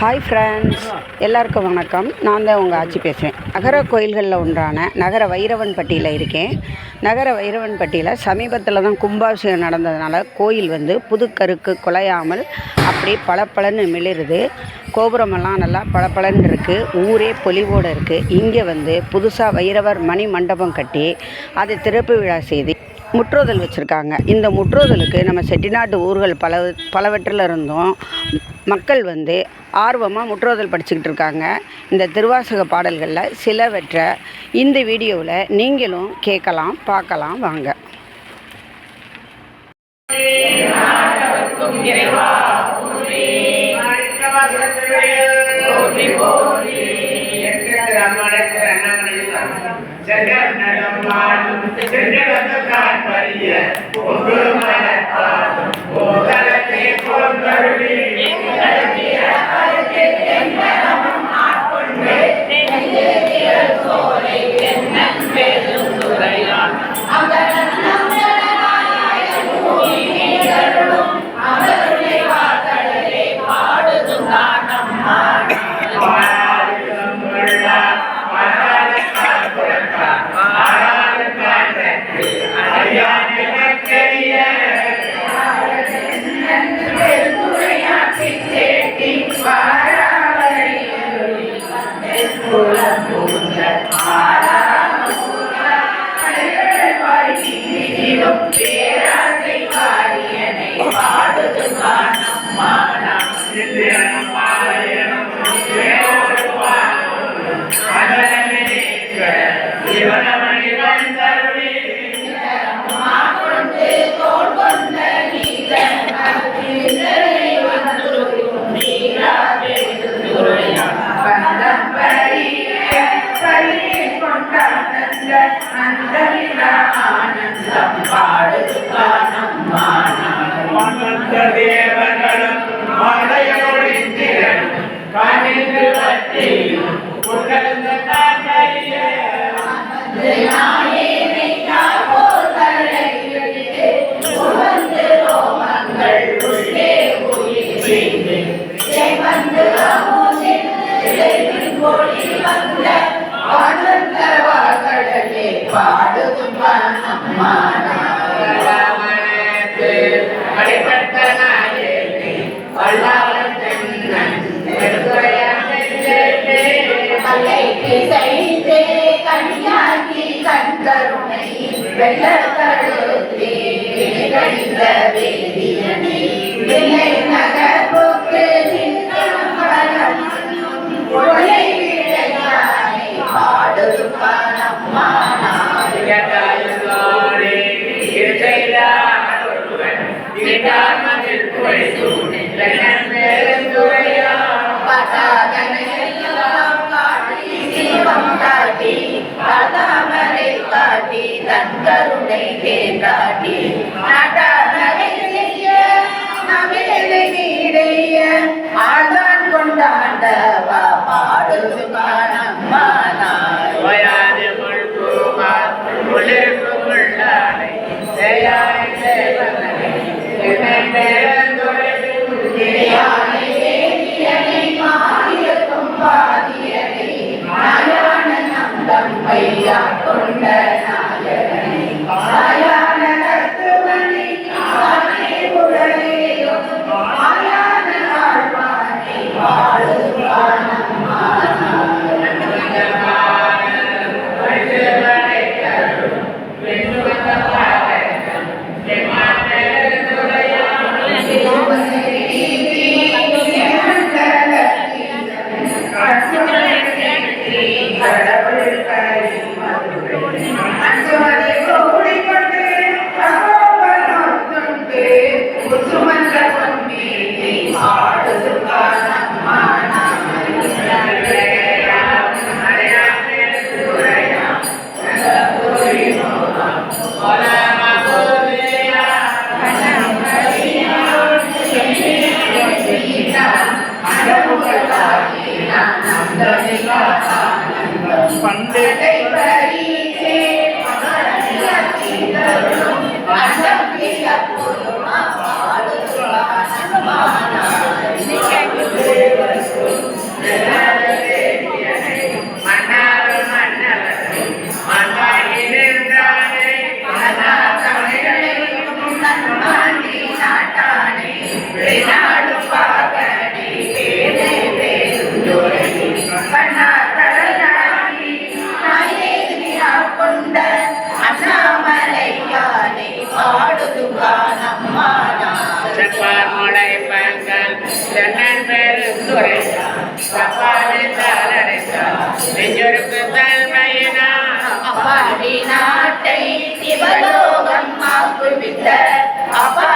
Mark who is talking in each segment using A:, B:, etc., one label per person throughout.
A: Hi friends எல்லாருக்கும் வணக்கம். நான் தான் உங்கள் ஆட்சி பேசுவேன். நகர கோயில்களில் ஒன்றான நகர வைரவன்பட்டியில் இருக்கேன். நகர வைரவன்பட்டியில் சமீபத்தில் தான் கும்பாபிஷேகம் நடந்ததுனால கோயில் வந்து புதுக்கருக்கு குலையாமல் அப்படியே பளபளன்னு மிளிருது. கோபுரமெல்லாம் நல்லா பளபளன்னு இருக்குது ஊரே பொலிவோடு இருக்குது இங்கே வந்து புதுசாக வைரவர் மணி மண்டபம் கட்டி அதை திறப்பு விழா செய்து முற்றோதல் வச்சுருக்காங்க இந்த முற்றோதலுக்கு நம்ம செட்டிநாட்டு ஊர்கள் பல பலவற்றில் இருந்தும் மக்கள் வந்து ஆர்வமாக முற்றோதல் படிச்சுக்கிட்டு இருக்காங்க இந்த திருவாசக பாடல்களில் சிலவற்றை இந்த வீடியோவில் நீங்களும் கேட்கலாம் பார்க்கலாம் வாங்க
B: ஜெகன் நடமான் ஜெகன் தான்
C: பரிய ஒரு தேவர்களும் கண்கருணை வெள்ளக்கழுத்தே கழிந்த வேதியனே விலை நகர்வுக்கு நின்றவரம் ஒளை விளையானை பாடும் காணம்மானாய்
B: கேட்டாயுள்ளோரே
C: தாமரை காட்டி தன் கருணை கேட்டாட்டி நட்டானரை செய்ய நவிலை நீடைய ஆதான் கொண்டாண்டவா பாடுது நான்
A: பண்டை நாடு
B: செப்பார் மலை பங்கன் தென்னன் பெருந்துரை தப்பாவிட்டால் நெஞ்சொருக்கு தன்மையினார்
A: அப்பாடி நாட்டை சிவலோகம் ஆக்குவித்த
B: அப்பா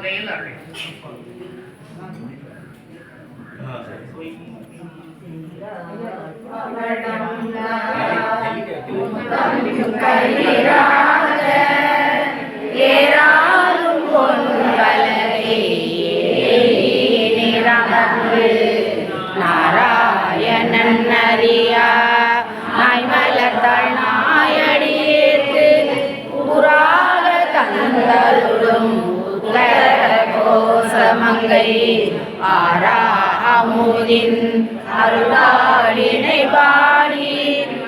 B: உத்தரபாசமங்கையில் அருள்
A: ஏறாரும் கங்கை ஆரா அருளாளினை பாடி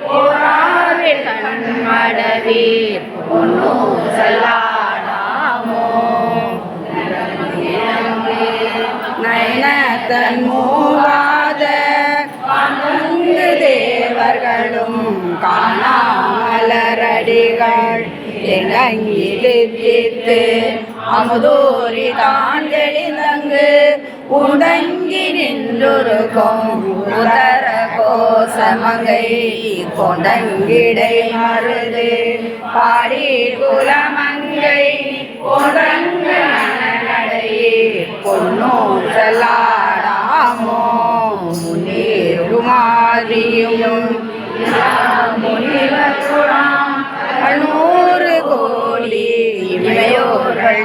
A: போராறு கண்மடவீர் பொன்னூசலாடாமோ நயனத்தன் மூவாத பங்கு தேவர்களும் காணாமலரடிகள். இணங்கிலித்து அமுதோரி தான் தெளிந்தங்கு உடங்கி நின்றொருக்கும் உதர கோசமங்கை கொண்டங்கிடை மருது பாடி குலமங்கை கொடங்க நடையே பொன்னூசலாடாமோ முன்னேறுமாதியும்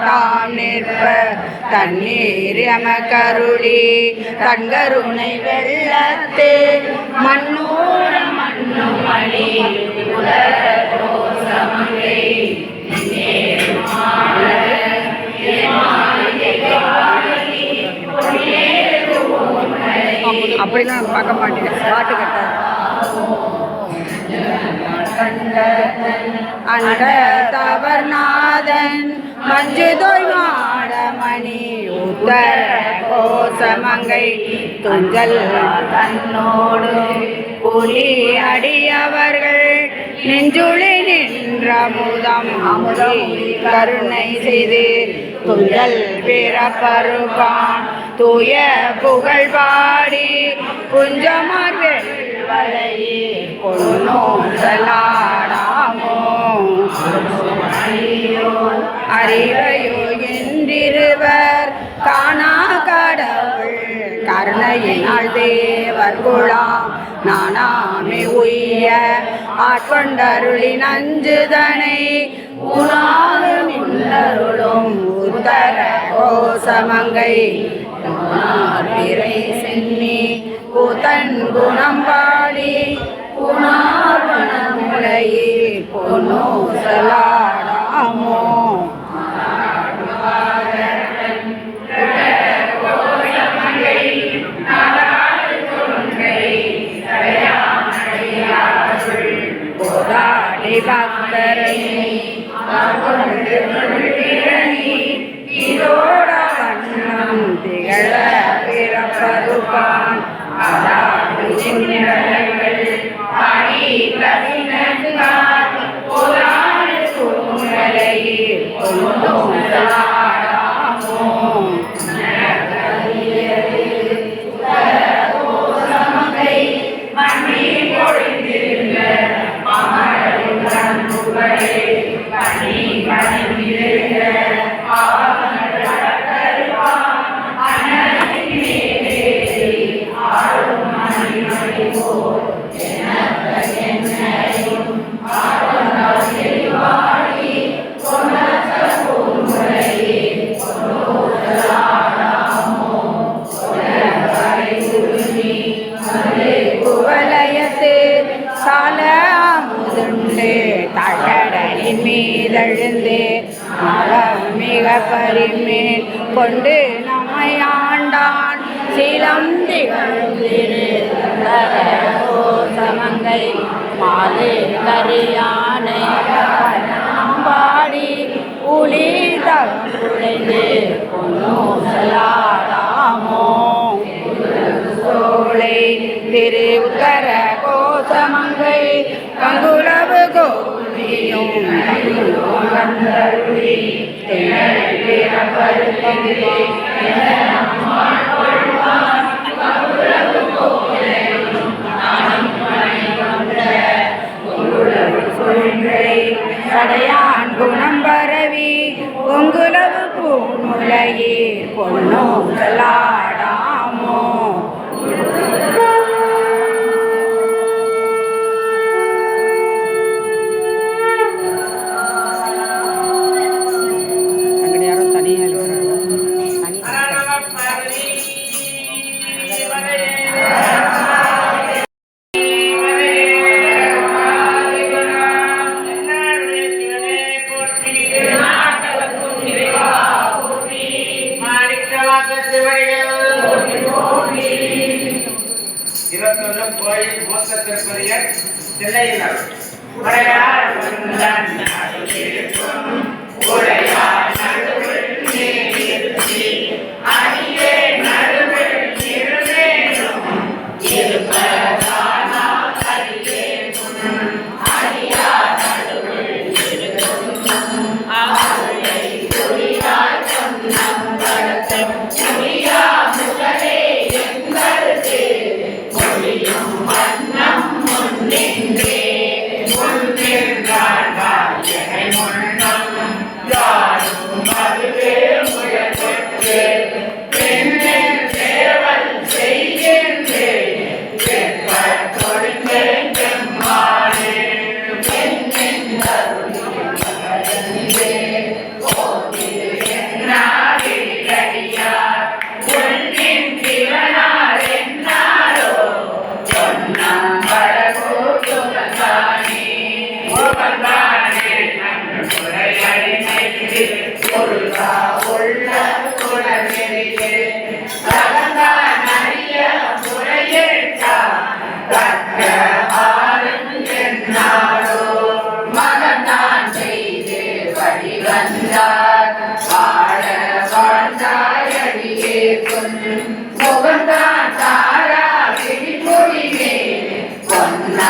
A: தாம் நிற்ப தண்ணீர் எமக்கருளி. தன்கருணை வெள்ளத்து. மண்ணூர மண்ணு மணி.
D: அப்படிலாம் பார்க்க மாட்டேன் பாட்டு கட்டாது. அண்ட தவர்நாதன் மஞ்சு மணி உத்தர கோசமங்கை துஞ்சல் தன்னோடு புலி அடியவர்கள். நெஞ்சுளி நின்ற முதம் அமுதம் கருணை செய்து துஞ்சல் பிறப்பருப்பான் தூய புகழ் பாடி குஞ்சமார் வெள்வளையே பொன்னோசலாடாமோ அறிவையோ என்றிருவர் காணா கடவுள் கருணையினால் தேவர் குழாம்
A: நானாமே உய்ய ஆட்கொண்டருளி நஞ்சுதனை. உணாக நின்றருளும் உத்தர கோசமங்கை. சென்னி கூத்தன் குணம் பாடி. புனார்வனமுலையே பொன்னூசலாடாமோ. போராடி பக்தரை இதோட வண்ணம் திகழ பிறப்பதுபான் அடாது சுந்தரங்கள் பாடி பிரசினத்தார் புராண சூழ்நிலையில் சடையான் குணம் பரவி பொங்குலவு பூமுலையே பொன்னோங்கலாடாமோ
B: இருபத்தொன்னு கோயில் மூத்த தில்லையினர். உடையார் உடையார்.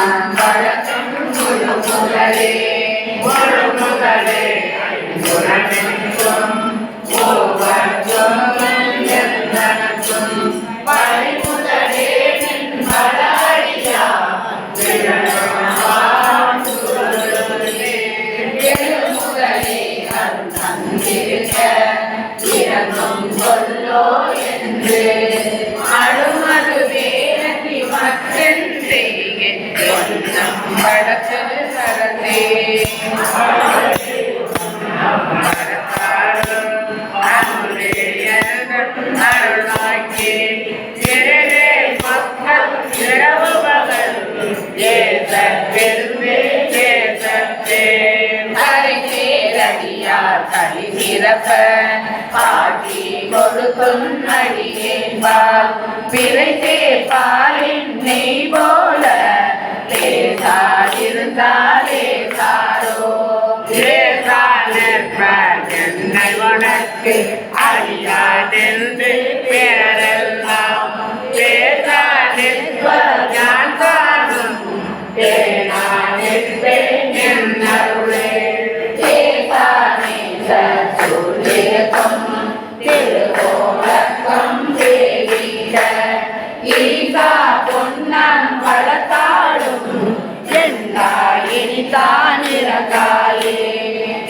A: Amen. ஏச பாட்டி கொடுக்கும் அடியேன்பால் பிறை பாலின் நெய் போல லேசாயிருந்தாலே சாரோ உனக்கு அறியாதென்று பேரெல்லாம் ஈசா பொன்னம் வளத்தாடும் என்னா இனிதான்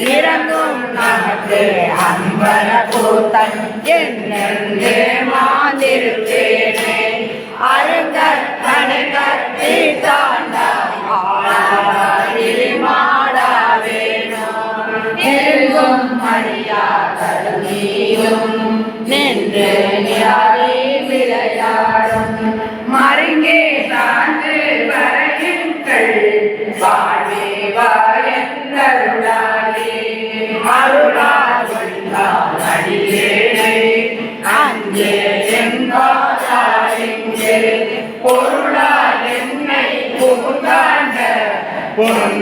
A: இறங்கும் நமக்கு அன்பர கூத்தன் என்னென்று மாந்திருப்பேனே. அருங்கற் கணிகர் தீட்டாண்டா நின்று நியாரி விளையாடும்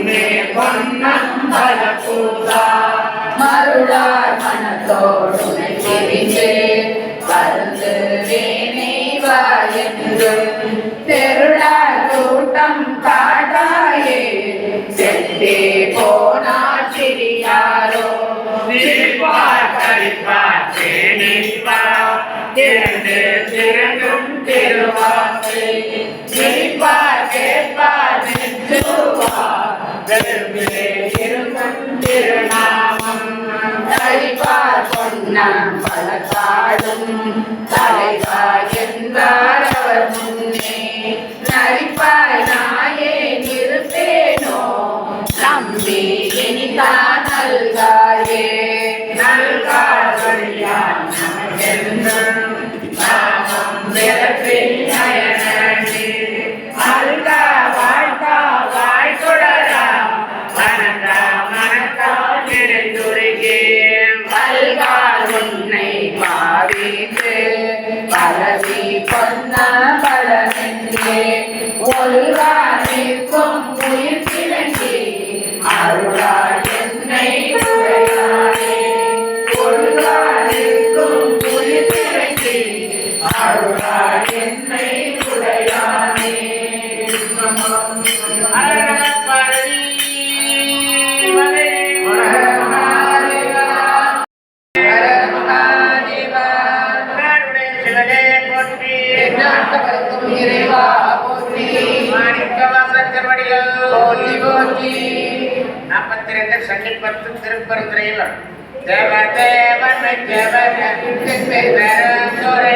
A: பொன்னே பொன்னம்பல பூதா தரிப்பார் பலத்தாடும் தலைவா என்றார் அவர் முன்னே. நரிப்பாய் நாயே நிறுத்தேனோ? நம்பி இனிதான் சிவனே போற்றி. நாட்டவர்க்கும் இறைவா? போற்றி. மாணிக்கவாசன் திருவடிகள் போற்றி. போற்றி நாற்பத்தி ரெண்டு சனி பத்து திருப்பரந்துரையில் தேவ தேவன் தேவன் துறை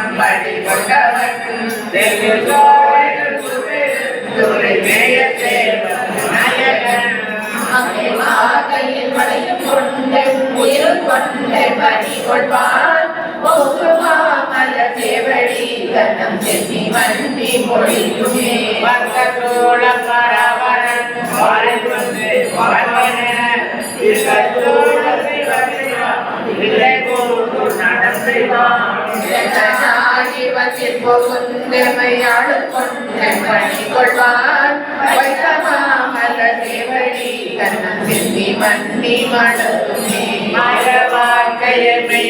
C: கொண்டு பணி கொள்வான் மல சேவடி கண்ணம் சென்னி வண்டி மொழியுமே
A: பக்கத்தோட பரவரன் வாழ்வது வாழ்வன இசத்தோட இல்லை போது நடந்தைவான்
C: ஜீவத்தில் புகுந்தமையாடு கொண்டு பணி கொள்வான் வைத்தமாமல
B: சென்னி மன்னி மலருமே
C: மர வாழ்க்கையை மெய்யென்றவனை மந்திராமதி நந்தினாம் ஜெயதோடு வந்தனங்கள் எவரத்தோடு தேடினான்
B: காயத்தொள் அமுதுட பூரணி கண்டு கொள் என்று காட்டிய சேனமாமல்ல சேவடி கண்ணம் சென்னி மன்னி நிகழுமே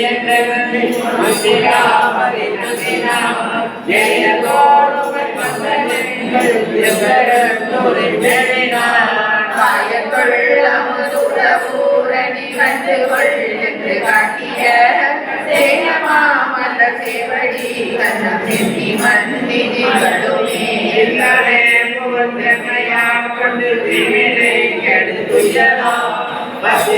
C: இல்லவே புகழ்ந்தமையாம் கொண்டு தீவினை கெடுத்துயலாம் பசி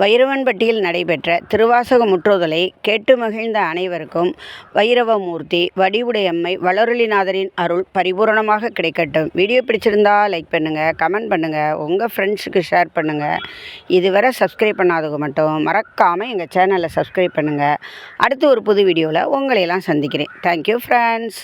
A: வைரவன்பட்டியில் நடைபெற்ற திருவாசக முற்றுதலை கேட்டு மகிழ்ந்த அனைவருக்கும் வைரவமூர்த்தி வடிவுடையம்மை வளருளிநாதரின் அருள் பரிபூரணமாக கிடைக்கட்டும். வீடியோ பிடிச்சிருந்தா லைக் பண்ணுங்கள் கமெண்ட் பண்ணுங்கள் உங்கள் ஃப்ரெண்ட்ஸுக்கு ஷேர் பண்ணுங்கள் இதுவரை சப்ஸ்கிரைப் பண்ணாதவங்க மட்டும் மறக்காமல் எங்கள் சேனலை சப்ஸ்கிரைப் பண்ணுங்கள் அடுத்து ஒரு புது வீடியோவில் உங்களையெல்லாம் சந்திக்கிறேன். Thank you friends